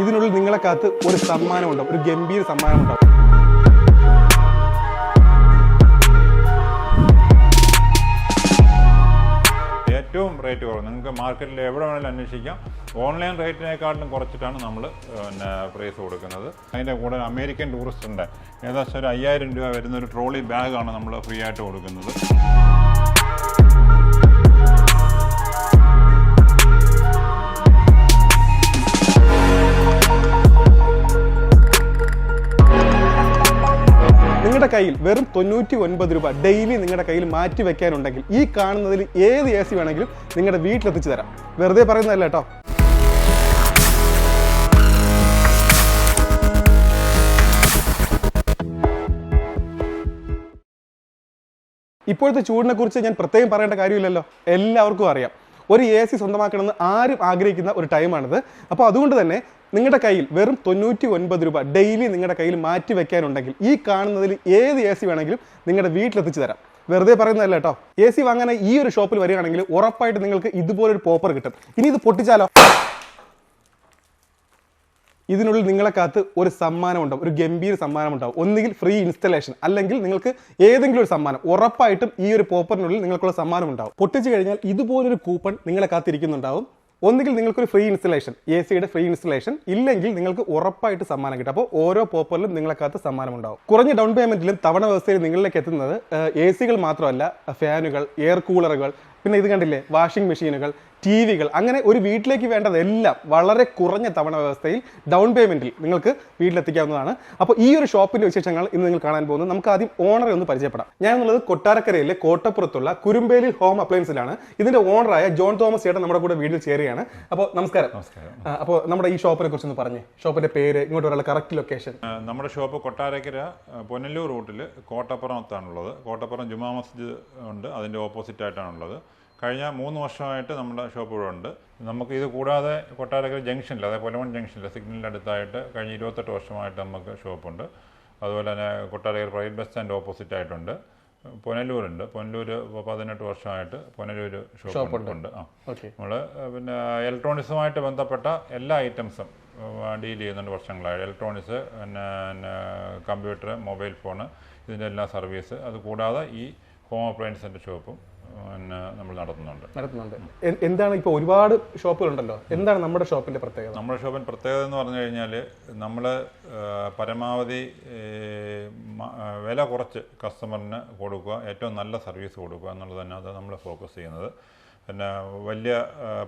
ഇതിനുള്ളിൽ നിങ്ങളെ കാത്ത് ഒരു സമ്മാനം ഉണ്ടാവും ഒരു ഗംഭീര സമ്മാനം ഉണ്ടാവും ഏറ്റവും റേറ്റ് കുറവ്. നിങ്ങൾക്ക് മാർക്കറ്റിൽ എവിടെ വേണമെങ്കിലും അന്വേഷിക്കാം. ഓൺലൈൻ റേറ്റിനേക്കാട്ടിലും കുറച്ചിട്ടാണ് നമ്മൾ പിന്നെ പ്രൈസ് കൊടുക്കുന്നത്. അതിന്റെ കൂടെ അമേരിക്കൻ ടൂറിസ്റ്റിന്റെ ഏകദേശം ഒരു അയ്യായിരം രൂപ വരുന്ന ഒരു ട്രോളി ബാഗാണ് നമ്മൾ ഫ്രീ ആയിട്ട് കൊടുക്കുന്നത്. കയ്യിൽ വെറും തൊണ്ണൂറ്റി ഒൻപത് രൂപ ഡെയിലി നിങ്ങളുടെ കയ്യിൽ മാറ്റി വെക്കാനുണ്ടെങ്കിൽ ഈ കാണുന്നതിൽ ഏത് എ സി വേണമെങ്കിലും നിങ്ങളുടെ വീട്ടിലെത്തിച്ചു തരാം. വെറുതെ പറയുന്നതല്ല കേട്ടോ. ഇപ്പോഴത്തെ ചൂടിനെ കുറിച്ച് ഞാൻ പ്രത്യേകം പറയേണ്ട കാര്യമില്ലല്ലോ. എല്ലാവർക്കും അറിയാം. ഒരു എ സി സ്വന്തമാക്കണമെന്ന് ആരും ആഗ്രഹിക്കുന്ന ഒരു ടൈമാണിത്. അപ്പോൾ അതുകൊണ്ട് തന്നെ നിങ്ങളുടെ കയ്യിൽ വെറും തൊണ്ണൂറ്റി ഒൻപത് രൂപ ഡെയിലി നിങ്ങളുടെ കയ്യിൽ മാറ്റി വെക്കാനുണ്ടെങ്കിൽ ഈ കാണുന്നതിൽ ഏത് എ സി വേണമെങ്കിലും നിങ്ങളുടെ വീട്ടിലെത്തിച്ച് തരാം. വെറുതെ പറയുന്നതല്ല കേട്ടോ. എ സി വാങ്ങാൻ ഈ ഒരു ഷോപ്പിൽ വരികയാണെങ്കിൽ ഉറപ്പായിട്ട് നിങ്ങൾക്ക് ഇതുപോലൊരു പോപ്പർ കിട്ടും. ഇനി ഇത് പൊട്ടിച്ചാലോ? ഇതിനുള്ളിൽ നിങ്ങളെ കാത്ത് ഒരു സമ്മാനം ഉണ്ടാവും ഒരു ഗംഭീര സമ്മാനം ഉണ്ടാവും ഒന്നുകിൽ ഫ്രീ ഇൻസ്റ്റലേഷൻ അല്ലെങ്കിൽ നിങ്ങൾക്ക് ഏതെങ്കിലും ഒരു സമ്മാനം. ഉറപ്പായിട്ടും ഈ ഒരു പോപ്പറിനുള്ളിൽ നിങ്ങൾക്കുള്ള സമ്മാനം ഉണ്ടാവും പൊട്ടിച്ചു കഴിഞ്ഞാൽ ഇതുപോലൊരു കൂപ്പൺ നിങ്ങളെ കാത്തിരിക്കുന്നുണ്ടാവും. ഒന്നുകിൽ നിങ്ങൾക്കൊരു ഫ്രീ ഇൻസ്റ്റലേഷൻ എ സിയുടെ ഫ്രീ ഇൻസ്റ്റലേഷൻ ഇല്ലെങ്കിൽ നിങ്ങൾക്ക് ഉറപ്പായിട്ട് സമ്മാനം കിട്ടും. അപ്പോൾ ഓരോ പോപ്പറിലും നിങ്ങളെ കാത്ത് സമ്മാനം ഉണ്ടാവും കുറഞ്ഞ ഡൗൺ പേയ്മെന്റിലും തവണ വ്യവസ്ഥയിൽ നിങ്ങളിലേക്ക് എത്തുന്നത് എ സികൾ മാത്രമല്ല ഫാനുകൾ എയർ കൂളറുകൾ പിന്നെ ഇത് കണ്ടില്ലേ വാഷിംഗ് മെഷീനുകൾ ടി വികൾ അങ്ങനെ ഒരു വീട്ടിലേക്ക് വേണ്ടതെല്ലാം വളരെ കുറഞ്ഞ തവണ വ്യവസ്ഥയിൽ ഡൗൺ പേയ്മെന്റിൽ നിങ്ങൾക്ക് വീട്ടിലെത്തിക്കാവുന്നതാണ്. അപ്പോൾ ഈ ഒരു ഷോപ്പിന്റെ വിശേഷങ്ങൾ ഇന്ന് നിങ്ങൾ കാണാൻ പോകുന്നത്. നമുക്ക് ആദ്യം ഓണറെ ഒന്ന് പരിചയപ്പെടാം. ഞാൻ എന്നുള്ളത് കൊട്ടാരക്കരയിലെ കോട്ടപ്പുറത്തുള്ള കുരുമ്പേലി ഹോം അപ്ലയൻസിലാണ് ഇതിന്റെ ഓണറായ ജോൺ തോമസ് ചേട്ടൻ നമ്മുടെ കൂടെ വീട്ടിൽ ചേരുകയാണ്. അപ്പോൾ നമസ്കാരം. നമസ്കാരം. അപ്പോൾ നമ്മുടെ ഈ ഷോപ്പിനെ കുറിച്ച് ഒന്ന് പറഞ്ഞേ. ഷോപ്പിന്റെ പേര് ഇങ്ങോട്ട് വരാനുള്ള കറക്റ്റ് ലൊക്കേഷൻ നമ്മുടെ ഷോപ്പ് കൊട്ടാരക്കര പൊന്നല്ലൂർ റൂട്ടിൽ കോട്ടപ്പുറത്താണുള്ളത്. കോട്ടപ്പുറം ജുമാ മസ്ജിദ് ഉണ്ട് അതിന്റെ ഓപ്പോസിറ്റ് ആയിട്ടാണുള്ളത്. കഴിഞ്ഞ മൂന്ന് വർഷമായിട്ട് നമ്മുടെ ഷോപ്പ് ഇവിടെ ഉണ്ട്. നമുക്ക് ഇത് കൂടാതെ കൊട്ടാരക്കര ജംഗ്ഷനിൽ അതായത് പൊലമൺ ജംഗ്ഷനിൽ സിഗ്നലിന്റെ അടുത്തായിട്ട് കഴിഞ്ഞ ഇരുപത്തെട്ട് വർഷമായിട്ട് നമുക്ക് ഷോപ്പുണ്ട്. അതുപോലെ തന്നെ Kottarakkara private bus stand opposite ആയിട്ടുണ്ട്. പുനലൂരുണ്ട് പുനലൂർ പതിനെട്ട് വർഷമായിട്ട് പുനലൂർ ഷോപ്പ് ഉണ്ട്. ആ. നമ്മൾ പിന്നെ ഇലക്ട്രോണിക്സുമായിട്ട് ബന്ധപ്പെട്ട എല്ലാ ഐറ്റംസും ഡീൽ ചെയ്യുന്നുണ്ട് വർഷങ്ങളായി ഇലക്ട്രോണിക്സ് പിന്നെ കമ്പ്യൂട്ടർ മൊബൈൽ ഫോണ് ഇതിന്റെ എല്ലാ സർവീസ്. അത് കൂടാതെ ഈ ഹോം അപ്ലയൻസിന്റെ ഷോപ്പും പിന്നെ നമ്മൾ നടത്തുന്നുണ്ട്. നടത്തുന്നുണ്ട്. എന്താണ് ഇപ്പോൾ ഒരുപാട് ഷോപ്പുകൾ ഉണ്ടല്ലോ എന്താണ് നമ്മുടെ ഷോപ്പിന്റെ പ്രത്യേകത? നമ്മുടെ ഷോപ്പിന്റെ പ്രത്യേകത എന്ന് പറഞ്ഞു കഴിഞ്ഞാൽ നമ്മൾ പരമാവധി വില കുറച്ച് കസ്റ്റമറിന് കൊടുക്കുക ഏറ്റവും നല്ല സർവീസ് കൊടുക്കുക എന്നുള്ളത് തന്നെ അത് നമ്മൾ ഫോക്കസ് ചെയ്യുന്നത്. പിന്നെ വലിയ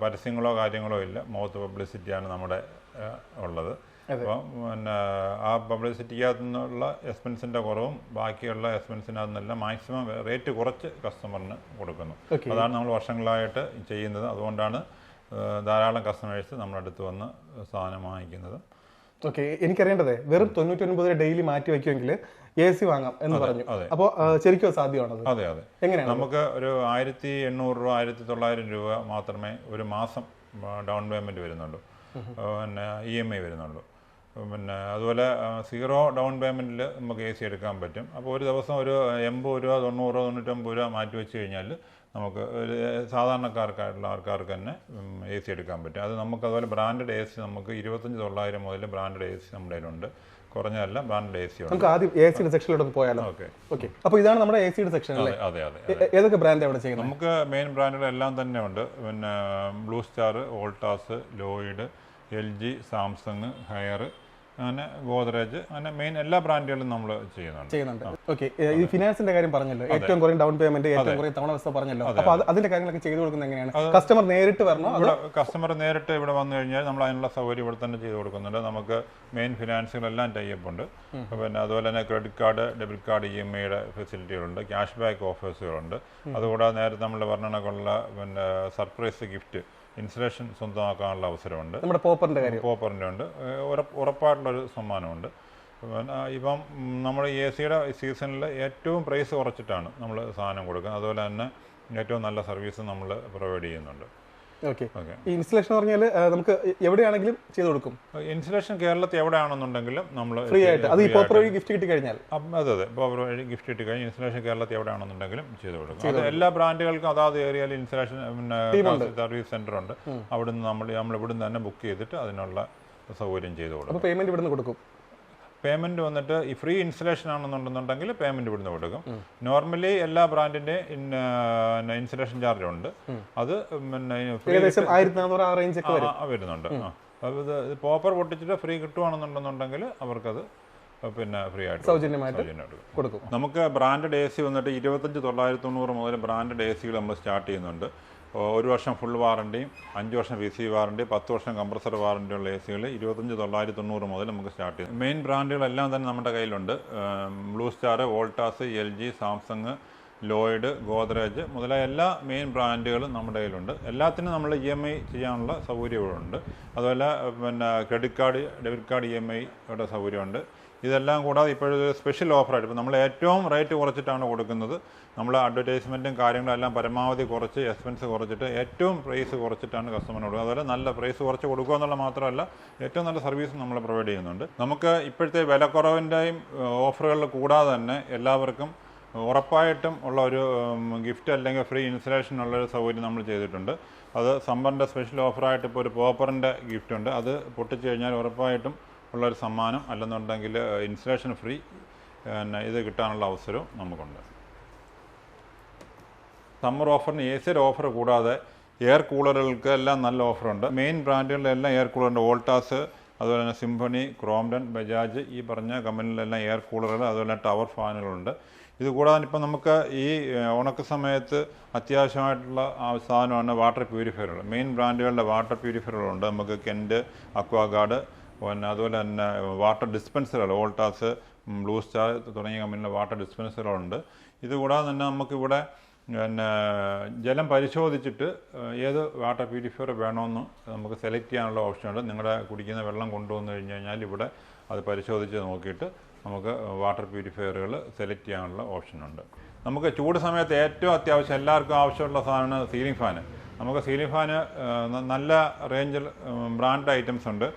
പരസ്യങ്ങളോ കാര്യങ്ങളോ ഇല്ല. മൗത്ത് പബ്ലിസിറ്റിയാണ് നമ്മുടെ ഉള്ളത്. അപ്പോൾ പിന്നെ ആ പബ്ലിസിറ്റിക്കകത്തു നിന്നുള്ള എക്സ്പെൻസിന്റെ കുറവും ബാക്കിയുള്ള എക്സ്പെൻസിനകത്തു നിന്നെല്ലാം മാക്സിമം റേറ്റ് കുറച്ച് കസ്റ്റമറിന് കൊടുക്കുന്നു. അതാണ് നമ്മൾ വർഷങ്ങളായിട്ട് ചെയ്യുന്നത്. അതുകൊണ്ടാണ് ധാരാളം കസ്റ്റമേഴ്സ് നമ്മുടെ അടുത്ത് വന്ന് സാധനം വാങ്ങിക്കുന്നത്. ഓക്കെ. എനിക്കറിയേണ്ടത് വെറും തൊണ്ണൂറ്റി ഒൻപത് ഡെയിലി മാറ്റി വെക്കുമെങ്കിൽ എ സി വാങ്ങാം എന്ന് പറഞ്ഞു. അപ്പോൾ ശരിക്കും സാധ്യമാണത്? അതെ അതെ. എങ്ങനെയാണ്? നമുക്ക് ഒരു ആയിരത്തി എണ്ണൂറ് രൂപ ആയിരത്തി തൊള്ളായിരം രൂപ മാത്രമേ ഒരു മാസം ഡൗൺ പേയ്മെന്റ് വരുന്നുള്ളൂ. പിന്നെ ഇ എം ഐ വരുന്നുള്ളൂ. പിന്നെ അതുപോലെ സീറോ ഡൗൺ പേയ്മെന്റിൽ നമുക്ക് എ സി എടുക്കാൻ പറ്റും. അപ്പോൾ ഒരു ദിവസം ഒരു എൺപത് രൂപ തൊണ്ണൂറ് രൂപ തൊണ്ണൂറ്റമ്പത് രൂപ മാറ്റി വെച്ച് കഴിഞ്ഞാൽ നമുക്ക് ഒരു സാധാരണക്കാർക്കായിട്ടുള്ള ആൾക്കാർക്ക് തന്നെ എ സി എടുക്കാൻ പറ്റും. അത് നമുക്ക് അതുപോലെ ബ്രാൻഡഡ് എ സി നമുക്ക് ഇരുപത്തഞ്ച് തൊള്ളായിരം മുതൽ ബ്രാൻഡഡ് എ സി നമ്മുടെ കയ്യിലുണ്ട്. കുറഞ്ഞതല്ല ബ്രാൻഡഡ് എ സി നമുക്ക് ആദ്യം എ സിയുടെ സെക്ഷനിലോട്ട് പോയാലോ? ഓക്കെ. ഓക്കെ. അപ്പോൾ ഇതാണ് നമ്മുടെ എ സിയുടെ സെക്ഷൻ അല്ലേ? അതെ അതെ ഏതൊക്കെ ബ്രാൻഡ് അവിടെ ചെയ്യുന്നത്? നമുക്ക് മെയിൻ ബ്രാൻഡുകൾ എല്ലാം തന്നെ ഉണ്ട്. പിന്നെ Blue Star Voltas Lloyd L G Samsung Haier അങ്ങനെ ഗോദ്രേജ് അങ്ങനെ മെയിൻ എല്ലാ ബ്രാൻഡുകളും നമ്മൾ ചെയ്യുന്നുണ്ട്. ചെയ്യുന്നുണ്ട്. ഓക്കെ ഈ ഫിനാൻസിന്റെ കാര്യം പറഞ്ഞല്ലോ. ഏറ്റവും കുറേ ഡൗൺ പേയ്മെന്റ് ഏറ്റവും കുറേ തവണ വ്യവസ്ഥ പറഞ്ഞല്ലോ. അപ്പോൾ അതിന്റെ കാര്യങ്ങളൊക്കെ ചെയ്തു കൊടുക്കുന്നത് എങ്ങനെയാണ്? കസ്റ്റമർ നേരിട്ട് വരണോ ഇവിടെ കസ്റ്റമർ നേരിട്ട് ഇവിടെ വന്നു കഴിഞ്ഞാൽ നമ്മൾ അതിനുള്ള സൗകര്യം ഇവിടെ തന്നെ ചെയ്തു കൊടുക്കുന്നുണ്ട്. നമുക്ക് മെയിൻ ഫിനാൻസുകളെല്ലാം ടൈപ്പ് ഉണ്ട്. പിന്നെ അതുപോലെ തന്നെ credit card debit card E M ഐയുടെ ഫെസിലിറ്റികളുണ്ട് ക്യാഷ് ബാക്ക് ഓഫേഴ്സുകളുണ്ട് അതുകൂടാതെ നേരത്തെ നമ്മൾ പറഞ്ഞ പിന്നെ സർപ്രൈസ് ഗിഫ്റ്റ് ഇൻസ്റ്റലേഷൻ സ്വന്തമാക്കാനുള്ള അവസരമുണ്ട്. നമ്മുടെ പോപ്പറിന്റെ കാര്യം. പോപ്പറിന്റെ ഉണ്ട് ഉറപ്പായിട്ടുള്ളൊരു സമ്മാനമുണ്ട്. ഇപ്പം നമ്മൾ എ സിയുടെ സീസണിൽ ഏറ്റവും പ്രൈസ് കുറച്ചിട്ടാണ് നമ്മൾ സാധനം കൊടുക്കുന്നത്. അതുപോലെ തന്നെ ഏറ്റവും നല്ല സർവീസ് നമ്മൾ പ്രൊവൈഡ് ചെയ്യുന്നുണ്ട്. ഓക്കെ. ഇൻസ്റ്റലേഷൻ പറഞ്ഞാൽ നമുക്ക് എവിടെയാണെങ്കിലും ചെയ്തു കൊടുക്കും. ഇൻസ്റ്റലേഷൻ കേരളത്തിൽ എവിടെയാണെന്നുണ്ടെങ്കിലും നമ്മൾ ഫ്രീ ആയിട്ട്. അത് പേപ്പർ വഴി ഗിഫ്റ്റ് കിട്ടി കഴിഞ്ഞാൽ അതെ അതെ. ഇപ്പോൾ ഗിഫ്റ്റ് കിട്ടി കഴിഞ്ഞാൽ ഇൻസ്റ്റലേഷൻ കേരളത്തിൽ എവിടെയാണെന്നുണ്ടെങ്കിലും ചെയ്തു കൊടുക്കും. അത് എല്ലാ ബ്രാൻഡുകൾക്കും അതാത് ഏരിയയിൽ ഇൻസ്റ്റലേഷൻ പിന്നെ സർവീസ് സെന്റർ ഉണ്ട്. അവിടുന്ന് നമ്മൾ നമ്മൾ ഇവിടുന്ന് തന്നെ ബുക്ക് ചെയ്തിട്ട് അതിനുള്ള സൗകര്യം ചെയ്തു കൊടുക്കും. പേയ്മെന്റ് ഇവിടുന്ന് കൊടുക്കും. പേയ്മെന്റ് വന്നിട്ട് ഈ ഫ്രീ ഇൻസ്റ്റലേഷൻ ആണെന്നുണ്ടെന്നുണ്ടെങ്കിൽ പേയ്മെന്റ് ഇവിടുന്ന് കൊടുക്കും. നോർമലി എല്ലാ ബ്രാൻഡിന്റെ ഇൻസ്റ്റലേഷൻ ചാർജ് ഉണ്ട് അത് പിന്നെ വരുന്നുണ്ട്. ഇത് പോപ്പർ പൊട്ടിച്ചിട്ട് ഫ്രീ കിട്ടുവാണെന്നുണ്ടെന്നുണ്ടെങ്കിൽ അവർക്കത് പിന്നെ ഫ്രീ ആയിട്ട് സൗജന്യമായിട്ട് കൊടുക്കും. നമുക്ക് ബ്രാൻഡഡ് എ സി വന്നിട്ട് ഇരുപത്തഞ്ച് തൊള്ളായിരത്തി തൊണ്ണൂറ് മുതൽ ബ്രാൻഡഡ് എ സികൾ നമ്മൾ സ്റ്റാർട്ട് ചെയ്യുന്നുണ്ട്. ഒരു വർഷം ഫുൾ വാറണ്ടിയും അഞ്ച് വർഷം പി സി വാറണ്ടി പത്ത് വർഷം കംപ്രസർ വാറണ്ടി ഉള്ള എ സികൾ ഇരുപത്തഞ്ച് തൊള്ളായിരത്തി തൊണ്ണൂറ് മുതൽ നമുക്ക് സ്റ്റാർട്ട് ചെയ്യും. മെയിൻ ബ്രാൻഡുകളെല്ലാം തന്നെ നമ്മുടെ കയ്യിലുണ്ട്. Blue Star Voltas L G Samsung Lloyd Godrej മുതലായ എല്ലാ മെയിൻ ബ്രാൻഡുകളും നമ്മുടെ കയ്യിലുണ്ട്. എല്ലാത്തിനും നമ്മൾ ഇ എം ഐ ചെയ്യാനുള്ള സൗകര്യങ്ങളുണ്ട് അതുപോലെ പിന്നെ credit card debit card E M ഐയുടെ സൗകര്യമുണ്ട് ഇതെല്ലാം കൂടാതെ ഇപ്പോഴൊരു സ്പെഷ്യൽ ഓഫറായിട്ട് ഇപ്പോൾ നമ്മൾ ഏറ്റവും റേറ്റ് കുറച്ചിട്ടാണ് കൊടുക്കുന്നത്. നമ്മൾ അഡ്വർടൈസ്മെന്റും കാര്യങ്ങളും എല്ലാം പരമാവധി കുറച്ച് എക്സ്പെൻസ് കുറച്ചിട്ട് ഏറ്റവും പ്രൈസ് കുറച്ചിട്ടാണ് കസ്റ്റമർ കൊടുക്കുക അതുപോലെ നല്ല പ്രൈസ് കുറച്ച് കൊടുക്കുക എന്നുള്ള മാത്രമല്ല ഏറ്റവും നല്ല സർവീസും നമ്മൾ പ്രൊവൈഡ് ചെയ്യുന്നുണ്ട്. നമുക്ക് ഇപ്പോഴത്തെ വിലക്കുറവിന്റെയും ഓഫറുകളിൽ കൂടാതെ തന്നെ എല്ലാവർക്കും ഉറപ്പായിട്ടും ഉള്ള ഒരു ഗിഫ്റ്റ് അല്ലെങ്കിൽ ഫ്രീ ഇൻസ്റ്റലേഷൻ ഉള്ളൊരു സൗകര്യം നമ്മൾ ചെയ്തിട്ടുണ്ട്. അത് സമ്മറിന്റെ സ്പെഷ്യൽ ഓഫറായിട്ട് ഇപ്പോൾ ഒരു പോപ്പറിന്റെ ഗിഫ്റ്റ് ഉണ്ട്. അത് പൊട്ടിച്ചു കഴിഞ്ഞാൽ ഉറപ്പായിട്ടും ഉള്ളൊരു സമ്മാനം അല്ലെന്നുണ്ടെങ്കിൽ ഇൻസ്റ്റലേഷൻ ഫ്രീ പിന്നെ ഇത് കിട്ടാനുള്ള അവസരവും നമുക്കുണ്ട്. സമ്മർ ഓഫറിന് എ സിയുടെ ഓഫർ കൂടാതെ എയർ കൂളറുകൾക്ക് എല്ലാം നല്ല ഓഫറുണ്ട്. മെയിൻ ബ്രാൻഡുകളിലെല്ലാം എയർ കൂളറുണ്ട് വോൾട്ടാസ് അതുപോലെ തന്നെ സിംഫണി ക്രോംഡൻ ബജാജ് ഈ പറഞ്ഞ കമ്പനികളിലെല്ലാം എയർ കൂളറുകൾ അതുപോലെ തന്നെ ടവർ ഫാനുകളുണ്ട്. ഇത് കൂടാതെ ഇപ്പം നമുക്ക് ഈ ഉണക്ക സമയത്ത് അത്യാവശ്യമായിട്ടുള്ള സാധനമാണ് വാട്ടർ പ്യൂരിഫയറുകൾ. മെയിൻ ബ്രാൻഡുകളുടെ വാട്ടർ പ്യൂരിഫയറുകളുണ്ട്. നമുക്ക് കെൻഡ് അക്വാഗാർഡ് പിന്നെ അതുപോലെ തന്നെ വാട്ടർ ഡിസ്പെൻസറുകൾ വോൾട്ടാസ് ബ്ലൂ സ്റ്റാർ തുടങ്ങിയ കമ്പനിയിലെ വാട്ടർ ഡിസ്പെൻസറുകളുണ്ട്. ഇതുകൂടാതെ തന്നെ നമുക്കിവിടെ പിന്നെ ജലം പരിശോധിച്ചിട്ട് ഏത് വാട്ടർ പ്യൂരിഫയർ വേണമെന്ന് നമുക്ക് സെലക്ട് ചെയ്യാനുള്ള ഓപ്ഷനുണ്ട്. നിങ്ങളുടെ കുടിക്കുന്ന വെള്ളം കൊണ്ടുവന്നു കഴിഞ്ഞ് കഴിഞ്ഞാൽ ഇവിടെ അത് പരിശോധിച്ച് നോക്കിയിട്ട് നമുക്ക് വാട്ടർ പ്യൂരിഫയറുകൾ സെലക്ട് ചെയ്യാനുള്ള ഓപ്ഷനുണ്ട്. നമുക്ക് ചൂട് സമയത്ത് ഏറ്റവും അത്യാവശ്യം എല്ലാവർക്കും ആവശ്യമുള്ള സാധനമാണ് സീലിംഗ് ഫാന്. നമുക്ക് സീലിംഗ് ഫാന് നല്ല റേഞ്ചിൽ ബ്രാൻഡ് ഐറ്റംസ് ഉണ്ട്.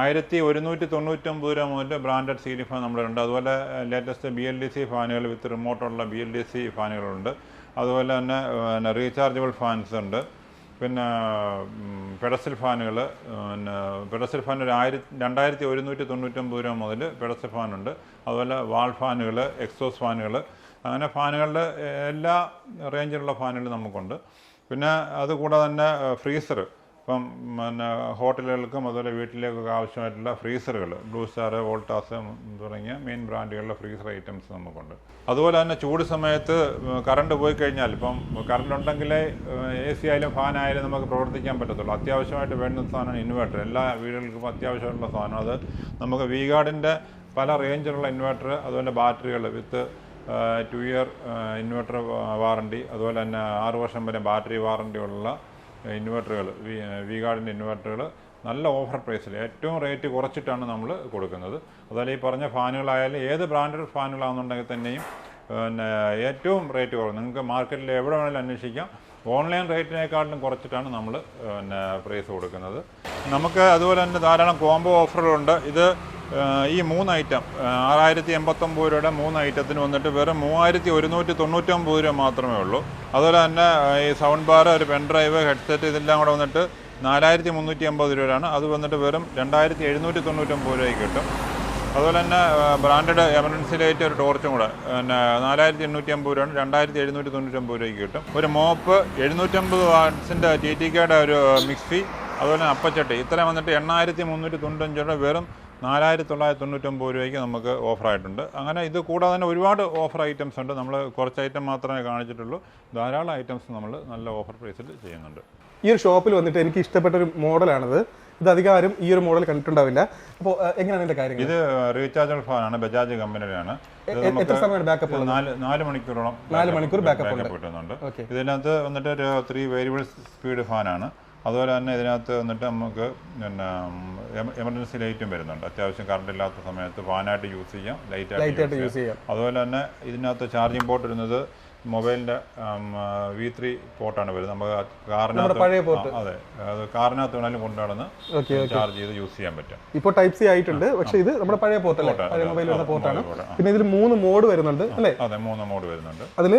ആയിരത്തി ഒരുന്നൂറ്റി തൊണ്ണൂറ്റൊമ്പത് രൂപ മുതൽ ബ്രാൻഡഡ് സീലിംഗ് ഫാൻ നമ്മളുണ്ട് അതുപോലെ latest B L D C ഫാനുകൾ with റിമോട്ടുള്ള ബി എൽ ഡി സി ഫാനുകളുണ്ട് അതുപോലെ തന്നെ പിന്നെ റീചാർജബിൾ ഫാൻസ് ഉണ്ട്. പിന്നെ പെഡസിൽ ഫാനുകൾ പിന്നെ പെഡസിൽ ഫാൻ ഒരു ആയിരത്തി രണ്ടായിരത്തി ഒരുന്നൂറ്റി തൊണ്ണൂറ്റൊമ്പത് രൂപ മുതൽ പെഡസിൽ ഫാനുണ്ട് അതുപോലെ വാൾ ഫാനുകൾ എക്സോസ് ഫാനുകൾ അങ്ങനെ ഫാനുകളുടെ എല്ലാ റേഞ്ചിലുള്ള ഫാനുകൾ നമുക്കുണ്ട്. പിന്നെ അതുകൂടാതെ തന്നെ ഫ്രീസർ ഇപ്പം പിന്നെ ഹോട്ടലുകൾക്കും അതുപോലെ വീട്ടിലേക്കൊക്കെ ആവശ്യമായിട്ടുള്ള ഫ്രീസറുകൾ ബ്ലൂ സ്റ്റാർ വോൾട്ടാസ് തുടങ്ങിയ മെയിൻ ബ്രാൻഡുകളിലെ ഫ്രീസർ ഐറ്റംസ് നമുക്കുണ്ട്. അതുപോലെ തന്നെ ചൂട് സമയത്ത് കറണ്ട് പോയി കഴിഞ്ഞാൽ ഇപ്പം കറണ്ട് ഉണ്ടെങ്കിലേ എ സി ആയാലും ഫാൻ ആയാലും നമുക്ക് പ്രവർത്തിക്കാൻ പറ്റത്തുള്ളൂ. അത്യാവശ്യമായിട്ട് വേണ്ട സാധനമാണ് ഇൻവെർട്ടർ എല്ലാ വീടുകൾക്കും അത്യാവശ്യമായിട്ടുള്ള സാധനം അത്. നമുക്ക് വി ഗാർഡിന്റെ പല റേഞ്ചിലുള്ള ഇൻവെർട്ടർ അതുപോലെ ബാറ്ററികൾ with two year inverter warranty അതുപോലെ തന്നെ ആറ് വർഷം വരെ ബാറ്ററി വാറണ്ടി ഉള്ള ഇൻവെർട്ടറുകൾ വി ഗാർഡിന്റെ ഇൻവെർട്ടറുകൾ നല്ല ഓഫർ പ്രൈസിൽ ഏറ്റവും റേറ്റ് കുറച്ചിട്ടാണ് നമ്മൾ കൊടുക്കുന്നത്. അതുപോലെ ഈ പറഞ്ഞ ഫാനുകളായാലും ഏത് ബ്രാൻഡഡ് ഫാനുകളാണെന്നുണ്ടെങ്കിൽ തന്നെയും പിന്നെ ഏറ്റവും റേറ്റ് കുറവ്. നിങ്ങൾക്ക് മാർക്കറ്റിൽ എവിടെ വേണമെങ്കിലും അന്വേഷിക്കാം. ഓൺലൈൻ റേറ്റിനേക്കാളും കുറച്ചിട്ടാണ് നമ്മൾ പിന്നെ പ്രൈസ് കൊടുക്കുന്നത്. നമുക്ക് അതുപോലെ തന്നെ ധാരാളം കോംബോ ഓഫറുകളുണ്ട് ഇത് ഈ മൂന്ന് ഐറ്റം ആറായിരത്തി എൺപത്തൊമ്പത് രൂപയുടെ മൂന്ന് ഐറ്റത്തിന് വന്നിട്ട് വെറും മൂവായിരത്തി ഒരുന്നൂറ്റി തൊണ്ണൂറ്റൊമ്പത് രൂപ മാത്രമേ ഉള്ളൂ. അതുപോലെ തന്നെ ഈ സൗണ്ട് ബാർ ഒരു പെൻ ഡ്രൈവ് ഹെഡ്സെറ്റ് ഇതെല്ലാം കൂടെ വന്നിട്ട് നാലായിരത്തി മുന്നൂറ്റി അമ്പത് രൂപയാണ്. അത് വന്നിട്ട് വെറും രണ്ടായിരത്തി എഴുന്നൂറ്റി തൊണ്ണൂറ്റൊമ്പത് രൂപയ്ക്ക് കിട്ടും. അതുപോലെ തന്നെ ബ്രാൻഡഡ് എമർജൻസി ലൈറ്റ് ഒരു ടോർച്ചും കൂടെ പിന്നെ നാലായിരത്തി എണ്ണൂറ്റി അമ്പത് രൂപയാണ്. രണ്ടായിരത്തി എഴുന്നൂറ്റി തൊണ്ണൂറ്റൊമ്പത് രൂപയ്ക്ക് കിട്ടും. ഒരു മോപ്പ് എഴുന്നൂറ്റമ്പത് വാട്സിന്റെ ടി ടി കെയുടെ ഒരു മിക്സി അതുപോലെ അപ്പച്ചട്ടി. ഇത്രയും വന്നിട്ട് എണ്ണായിരത്തി മുന്നൂറ്റി തൊണ്ണൂറ്റഞ്ച് രൂപ വെറും നാലായിരത്തി തൊള്ളായിരത്തി തൊണ്ണൂറ്റൊമ്പത് രൂപയ്ക്ക് നമുക്ക് ഓഫറായിട്ടുണ്ട്. അങ്ങനെ ഇത് കൂടാതെ തന്നെ ഒരുപാട് ഓഫർ ഐറ്റംസ് ഉണ്ട്. നമ്മൾ കുറച്ച് ഐറ്റം മാത്രമേ കാണിച്ചിട്ടുള്ളൂ. ധാരാളം ഐറ്റംസ് നമ്മൾ നല്ല ഓഫർ പ്രൈസിൽ ചെയ്യുന്നുണ്ട്. ഈ ഒരു ഷോപ്പിൽ വന്നിട്ട് എനിക്ക് ഇഷ്ടപ്പെട്ട ഒരു മോഡലാണിത്. ഇത് അധികം ആരും ഈ ഒരു മോഡൽ കണ്ടിട്ടുണ്ടാവില്ല. അപ്പോൾ എങ്ങനെയാണ് ഇതിന്റെ കാര്യം ഇത് റീചാർജബിൾ ഫാനാണ് ബജാജ് കമ്പനിയുടെയാണ്. എത്ര സമയമാണ് ബാക്കപ്പ് നാല് നാല് മണിക്കൂറോളം നാല് മണിക്കൂർ ബാക്കപ്പ്. കിട്ടുന്നുണ്ട്. ഇതിനകത്ത് വന്നിട്ട് ഒരു ത്രീ വേരിയബിൾ സ്പീഡ് ഫാനാണ് അതുപോലെ തന്നെ ഇതിനകത്ത് വന്നിട്ട് നമുക്ക് പിന്നെ എമർജൻസി ലൈറ്റും വരുന്നുണ്ട്. അത്യാവശ്യം കറണ്ട് ഇല്ലാത്ത സമയത്ത് ഫാനായിട്ട് യൂസ് ചെയ്യാം ലൈറ്റ് ലൈറ്റായിട്ട് ആയിട്ട് യൂസ് ചെയ്യാം. അതുപോലെ തന്നെ ഇതിനകത്ത് ചാർജിങ് പോർട്ട് വരുന്നത് മൊബൈലിന്റെ വി ത്രീ പോർട്ടാണ് വരുന്നത്. നമുക്ക് കാറിനകത്ത്. അതെ. അത് കാറിനകത്ത് വേണമെങ്കിലും കൊണ്ടുനടന്ന് ചാർജ് ചെയ്ത് യൂസ് ചെയ്യാൻ പറ്റും. ഇപ്പോൾ ടൈപ്പ് സി ആയിട്ടുണ്ട്. പക്ഷേ ഇത് നമ്മുടെ പഴയ പോർട്ട് പഴയ അതെ, മൊബൈൽ വരുന്ന പോർട്ടാണ്. പിന്നെ ഇതിൽ മൂന്ന് മോഡ് വരുന്നുണ്ട് അല്ലേ? അതെ മൂന്ന് മോഡ് വരുന്നുണ്ട്. അതിൽ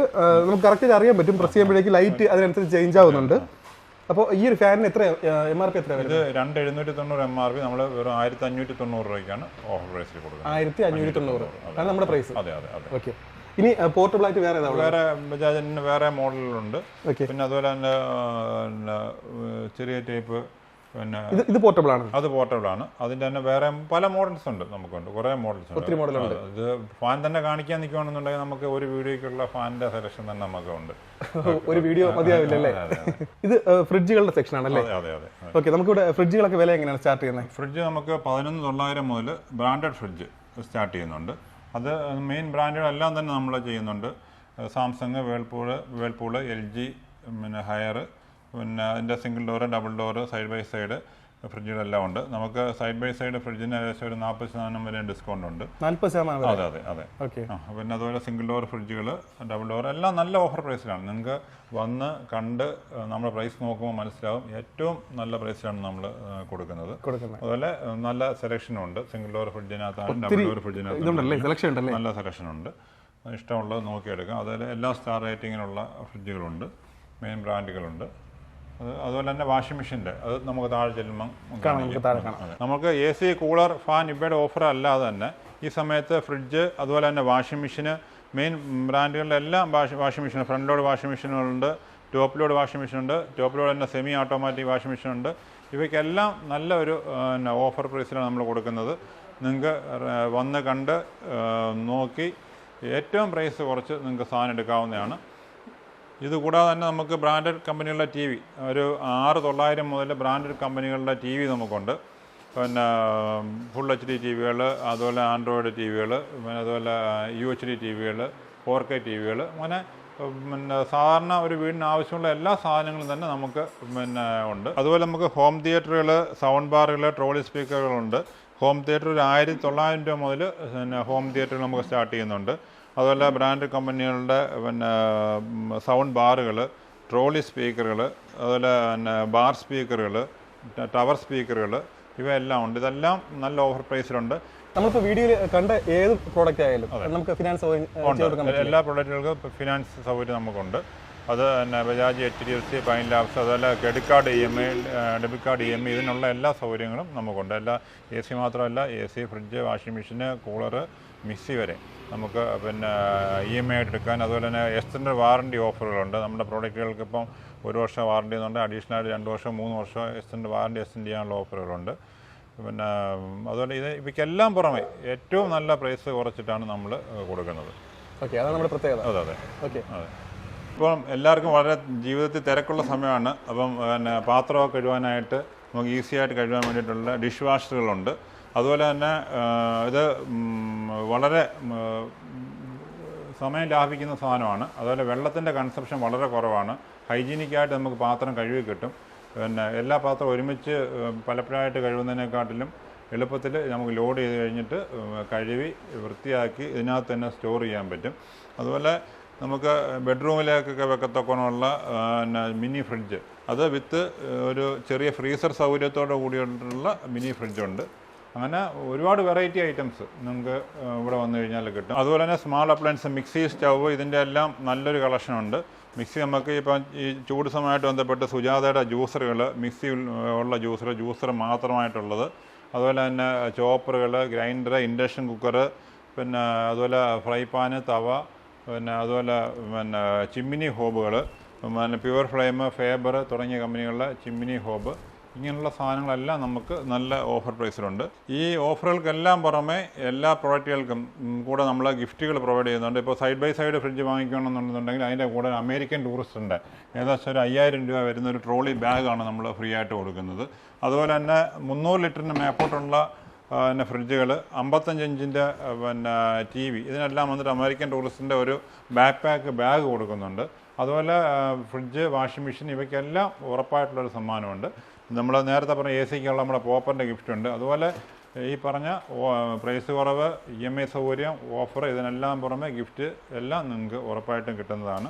നമുക്ക് കറക്റ്റ് അറിയാൻ പറ്റും. പ്രസ് ചെയ്യുമ്പോഴേക്ക് ലൈറ്റ് അതിനനുസരിച്ച് ചേഞ്ച് ആവുന്നുണ്ട്. അപ്പോൾ ഈ ഒരു ഫാനിന് എത്ര എം ആർ പി എത്ര ഇത് രണ്ട് എഴുന്നൂറ്റി തൊണ്ണൂറ് എം ആർ പി നമ്മൾ വെറും ആയിരത്തി അഞ്ഞൂറ്റി തൊണ്ണൂറ് രൂപയ്ക്കാണ് ഓഫർ പ്രൈസിൽ കൊടുക്കുന്നത്. ആയിരത്തി അഞ്ഞൂറ്റി തൊണ്ണൂറ് അതാണ് നമ്മുടെ പ്രൈസ്. അതെ അതെ അതെ. ഓക്കെ. ഇനി പോർട്ടബിൾ ആയിട്ട് വേറെ വേറെ ബജാജിന് വേറെ മോഡലുണ്ട് ഓക്കെ. പിന്നെ അതുപോലെ തന്നെ ചെറിയ ടൈപ്പ് പിന്നെ ഇത് പോർട്ടബിൾ ആണ്. അത് പോർട്ടബിൾ ആണ്. അതിന്റെ തന്നെ വേറെ പല മോഡൽസ് ഉണ്ട് നമുക്കുണ്ട്. കുറേ മോഡൽസ് ഉണ്ട്. ഒത്തിരി മോഡൽ ഉണ്ട്. ഇത് ഫാൻ തന്നെ കാണിക്കാൻ നിൽക്കുകയാണെന്നുണ്ടെങ്കിൽ നമുക്ക് ഒരു വീഡിയോയ്ക്കുള്ള ഫാനിന്റെ സെലക്ഷൻ തന്നെ നമുക്ക് ഉണ്ട് ഒരു വീഡിയോ മതിയാവില്ല അല്ലേ? അതെ, അതെ, ഇത് ഫ്രിഡ്ജുകളുടെ സെക്ഷൻ ആണല്ലേ? അതെ അതെ ഓക്കെ നമുക്കിവിടെ ഫ്രിഡ്ജുകളൊക്കെ വില എങ്ങനെയാണ് സ്റ്റാർട്ട് ചെയ്യുന്നത്? ഫ്രിഡ്ജ് നമുക്ക് പതിനൊന്ന് തൊള്ളായിരം മുതൽ ബ്രാൻഡഡ് ഫ്രിഡ്ജ് സ്റ്റാർട്ട് ചെയ്യുന്നുണ്ട്. അത് മെയിൻ ബ്രാൻഡുകളെല്ലാം തന്നെ നമ്മൾ ചെയ്യുന്നുണ്ട്. Samsung Whirlpool Whirlpool L G പിന്നെ ഹയർ പിന്നെ അതിന്റെ single door double door side by side ഫ്രിഡ്ജുകളെല്ലാം ഉണ്ട്. നമുക്ക് സൈഡ് ബൈ സൈഡ് ഫ്രിഡ്ജിന് ഏകദേശം ഒരു നാൽപ്പത് ശതമാനം വരെ ഡിസ്കൗണ്ട് ഉണ്ട്. നാല്പത് ശതമാനം അതെ അതെ അതെ. ഓക്കെ. ആ പിന്നെ അതുപോലെ സിംഗിൾ ഡോർ ഫ്രിഡ്ജുകൾ ഡബിൾ ഡോർ എല്ലാം നല്ല ഓഫർ പ്രൈസിലാണ്. നിങ്ങൾക്ക് വന്ന് കണ്ട് നമ്മുടെ പ്രൈസ് നോക്കുമ്പോൾ മനസ്സിലാവും ഏറ്റവും നല്ല പ്രൈസിലാണ് നമ്മൾ കൊടുക്കുന്നത്. അതുപോലെ നല്ല സെലക്ഷനും ഉണ്ട്. സിംഗിൾ ഡോർ ഫ്രിഡ്ജിനകത്താണ് ഡബിൾ ഡോർ ഫ്രിഡ്ജിനകത്ത് നല്ല സെലക്ഷൻ ഉണ്ട്. ഇഷ്ടമുള്ളത് നോക്കിയെടുക്കാം. അതുപോലെ എല്ലാ സ്റ്റാർ റേറ്റിങ്ങിനുള്ള ഫ്രിഡ്ജുകളുണ്ട്. മെയിൻ ബ്രാൻഡുകളുണ്ട്. അത് അതുപോലെ തന്നെ വാഷിംഗ് മെഷീന്റെ അത് നമുക്ക് താഴെ ചെല്ലുമ്പം കാണാം നമുക്ക് താഴെ കാണാം. നമുക്ക് എ സി കൂളർ ഫാൻ ഇവയുടെ ഓഫർ അല്ലാതെ തന്നെ ഈ സമയത്ത് ഫ്രിഡ്ജ് അതുപോലെ തന്നെ വാഷിംഗ് മെഷീന് മെയിൻ ബ്രാൻഡുകളിലെ എല്ലാം wash washing machine front load washing മെഷീനുകളുണ്ട് top load washing machine ഉണ്ട് ടോപ്പ് ലോഡ് തന്നെ സെമി ഓട്ടോമാറ്റിക് വാഷിംഗ് മെഷീൻ ഉണ്ട് ഇവയ്ക്കെല്ലാം നല്ല ഒരു ആ, പിന്നെ ഓഫർ പ്രൈസിലാണ് നമ്മൾ കൊടുക്കുന്നത്. നിങ്ങൾക്ക് വന്ന് കണ്ട് ആ, നോക്കി ഏറ്റവും പ്രൈസ് കുറച്ച് നിങ്ങൾക്ക് സാധനം എടുക്കാവുന്നതാണ്. ഇത് കൂടാതെ തന്നെ നമുക്ക് ബ്രാൻഡഡ് കമ്പനികളുടെ ടി വി ഒരു ആറ് തൊള്ളായിരം മുതൽ ബ്രാൻഡഡ് കമ്പനികളുടെ ടി വി നമുക്കുണ്ട്. പിന്നെ ഫുൾ എച്ച് ഡി ടി വികൾ അതുപോലെ ആൻഡ്രോയിഡ് ടി വികൾ പിന്നെ അതുപോലെ യു എച്ച് ഡി ടി വികൾ ഫോർ കെ ടി വികൾ അങ്ങനെ പിന്നെ സാധാരണ ഒരു വീടിന് ആവശ്യമുള്ള എല്ലാ സാധനങ്ങളും തന്നെ നമുക്ക് പിന്നെ ഉണ്ട്. അതുപോലെ നമുക്ക് ഹോം തിയേറ്ററുകൾ സൗണ്ട് ബാറുകൾ ട്രോളി സ്പീക്കറുകളുണ്ട് ഹോം തിയേറ്റർ ഒരു ആയിരത്തി തൊള്ളായിരം രൂപ മുതൽ പിന്നെ ഹോം തിയേറ്റർ നമുക്ക് സ്റ്റാർട്ട് ചെയ്യുന്നുണ്ട്. അതുപോലെ ബ്രാൻഡ് കമ്പനികളുടെ പിന്നെ സൗണ്ട് ബാറുകൾ ട്രോളി സ്പീക്കറുകൾ അതുപോലെ പിന്നെ ബാർ സ്പീക്കറുകൾ ടവർ സ്പീക്കറുകൾ ഇവയെല്ലാം ഉണ്ട്. ഇതെല്ലാം നല്ല ഓഫർ പ്രൈസിലുണ്ട്. നമ്മളിപ്പോൾ വീഡിയോയിൽ കണ്ട ഏത് പ്രോഡക്റ്റ് ആയാലും നമുക്ക് ഫിനാൻസ് എല്ലാ പ്രോഡക്റ്റുകൾക്കും ഫിനാൻസ് സൗകര്യം നമുക്കുണ്ട്. അത് പിന്നെ Bajaj H D F C Pine Labs അതുപോലെ credit card E M I debit card E M I ഇതിനുള്ള എല്ലാ സൗകര്യങ്ങളും നമുക്കുണ്ട്. എല്ലാ എ സി മാത്രമല്ല A C fridge washing machine cooler mixie വരെ നമുക്ക് പിന്നെ ഇ എം ഐ ആയിട്ട് എടുക്കാൻ. അതുപോലെ തന്നെ എക്സ്റ്റൻഡ് വാറണ്ടി ഓഫറുകളുണ്ട്. നമ്മുടെ പ്രോഡക്റ്റുകൾക്ക് ഇപ്പം ഒരു വർഷം വാറണ്ടി എന്നുണ്ട്. അഡീഷണൽ ആയിട്ട് രണ്ട് വർഷം മൂന്ന് വർഷം എക്സ്റ്റൻഡ് വാറണ്ടി എക്സ്റ്റൻഡ് ചെയ്യാനുള്ള ഓഫറുകളുണ്ട്. പിന്നെ അതുപോലെ ഇത് ഇവയ്ക്കെല്ലാം പുറമെ ഏറ്റവും നല്ല പ്രൈസ് കുറച്ചിട്ടാണ് നമ്മൾ കൊടുക്കുന്നത്. ഓക്കെ അതാണ് നമ്മുടെ പ്രത്യേകത. അതെ അതെ. ഓക്കെ. അതെ. ഇപ്പം എല്ലാവർക്കും വളരെ ജീവിതത്തിൽ തിരക്കുള്ള സമയമാണ്. അപ്പം പിന്നെ പാത്രമൊക്കെ കഴുകാനായിട്ട് നമുക്ക് ഈസി ആയിട്ട് കഴുകാൻ വേണ്ടിയിട്ടുള്ള ഡിഷ് വാഷറുകളുണ്ട് അതുപോലെ തന്നെ ഇത് വളരെ സമയം ലാഭിക്കുന്ന സാധനമാണ്. അതുപോലെ വെള്ളത്തിന്റെ കൺസപ്ഷൻ വളരെ കുറവാണ്. ഹൈജീനിക്കായിട്ട് നമുക്ക് പാത്രം കഴുകി കിട്ടും. പിന്നെ എല്ലാ പാത്രവും ഒരുമിച്ച് പലപ്പോഴായിട്ട് കഴുകുന്നതിനെക്കാട്ടിലും എളുപ്പത്തിൽ നമുക്ക് ലോഡ് ചെയ്ത് കഴിഞ്ഞിട്ട് കഴുകി വൃത്തിയാക്കി ഇതിനകത്ത് തന്നെ സ്റ്റോർ ചെയ്യാൻ പറ്റും. അതുപോലെ നമുക്ക് ബെഡ്റൂമിലേക്കൊക്കെ വെക്കത്തക്കണമുള്ള പിന്നെ മിനി ഫ്രിഡ്ജ്. അത് വിത്ത് ഒരു ചെറിയ ഫ്രീസർ സൗകര്യത്തോടു കൂടിയിട്ടുള്ള മിനി ഫ്രിഡ്ജുണ്ട്. അങ്ങനെ ഒരുപാട് വെറൈറ്റി ഐറ്റംസ് നമുക്ക് ഇവിടെ വന്നു കഴിഞ്ഞാൽ കിട്ടും. അതുപോലെ തന്നെ സ്മാൾ അപ്ലയൻസ് മിക്സി സ്റ്റവ് ഇതിന്റെ എല്ലാം നല്ലൊരു കളക്ഷൻ ഉണ്ട് മിക്സി നമുക്ക് ഇപ്പം ഈ ചൂട് സമയമായിട്ട് ബന്ധപ്പെട്ട് സുജാതയുടെ ജ്യൂസറുകൾ മിക്സി ഉള്ള ജ്യൂസർ ജ്യൂസർ മാത്രമായിട്ടുള്ളത്. അതുപോലെ തന്നെ ചോപ്പറുകൾ ഗ്രൈൻഡർ ഇൻഡക്ഷൻ കുക്കർ പിന്നെ അതുപോലെ ഫ്രൈ പാന് തവ പിന്നെ അതുപോലെ പിന്നെ ചിമ്മിനി ഹോബുകൾ പിന്നെ പ്യുവർ ഫ്ലെയിം ഫേബർ തുടങ്ങിയ കമ്പനികളുടെ ചിമ്മിനി ഹോബ് ഇങ്ങനെയുള്ള സാധനങ്ങളെല്ലാം നമുക്ക് നല്ല ഓഫർ പ്രൈസിലുണ്ട്. ഈ ഓഫറുകൾക്കെല്ലാം പുറമെ എല്ലാ പ്രോഡക്റ്റുകൾക്കും കൂടെ നമ്മൾ ഗിഫ്റ്റുകൾ പ്രൊവൈഡ് ചെയ്യുന്നുണ്ട്. ഇപ്പോൾ സൈഡ് ബൈ സൈഡ് ഫ്രിഡ്ജ് വാങ്ങിക്കണമെന്നുണ്ടെന്നുണ്ടെങ്കിൽ അതിന്റെ കൂടെ അമേരിക്കൻ ടൂറിസ്റ്റിന്റെ ഏകദേശം ഒരു അയ്യായിരം രൂപ വരുന്ന ഒരു ട്രോളി ബാഗാണ് നമ്മൾ ഫ്രീ ആയിട്ട് കൊടുക്കുന്നത്. അതുപോലെ തന്നെ മുന്നൂറ് ലിറ്ററിന് മേപ്പോട്ടുള്ള പിന്നെ ഫ്രിഡ്ജുകൾ അമ്പത്തഞ്ച് ഇഞ്ചിന്റെ പിന്നെ ടി വി. ഇതിനെല്ലാം വന്നിട്ട് അമേരിക്കൻ ടൂറിസ്റ്റിന്റെ ഒരു ബാക്ക് പാക്ക് ബാഗ് കൊടുക്കുന്നുണ്ട്. അതുപോലെ ഫ്രിഡ്ജ് വാഷിംഗ് മെഷീൻ ഇവയ്ക്കെല്ലാം ഉറപ്പായിട്ടുള്ളൊരു സമ്മാനമുണ്ട്. നമ്മൾ നേരത്തെ പറഞ്ഞ എ സിക്കുള്ള നമ്മുടെ പോപ്പറിന്റെ ഗിഫ്റ്റ് ഉണ്ട് അതുപോലെ ഈ പറഞ്ഞ പ്രൈസ് കുറവ് ഇ എം ഐ സൗകര്യം ഓഫർ ഇതിനെല്ലാം പുറമെ ഗിഫ്റ്റ് എല്ലാം നിങ്ങൾക്ക് ഉറപ്പായിട്ടും കിട്ടുന്നതാണ്.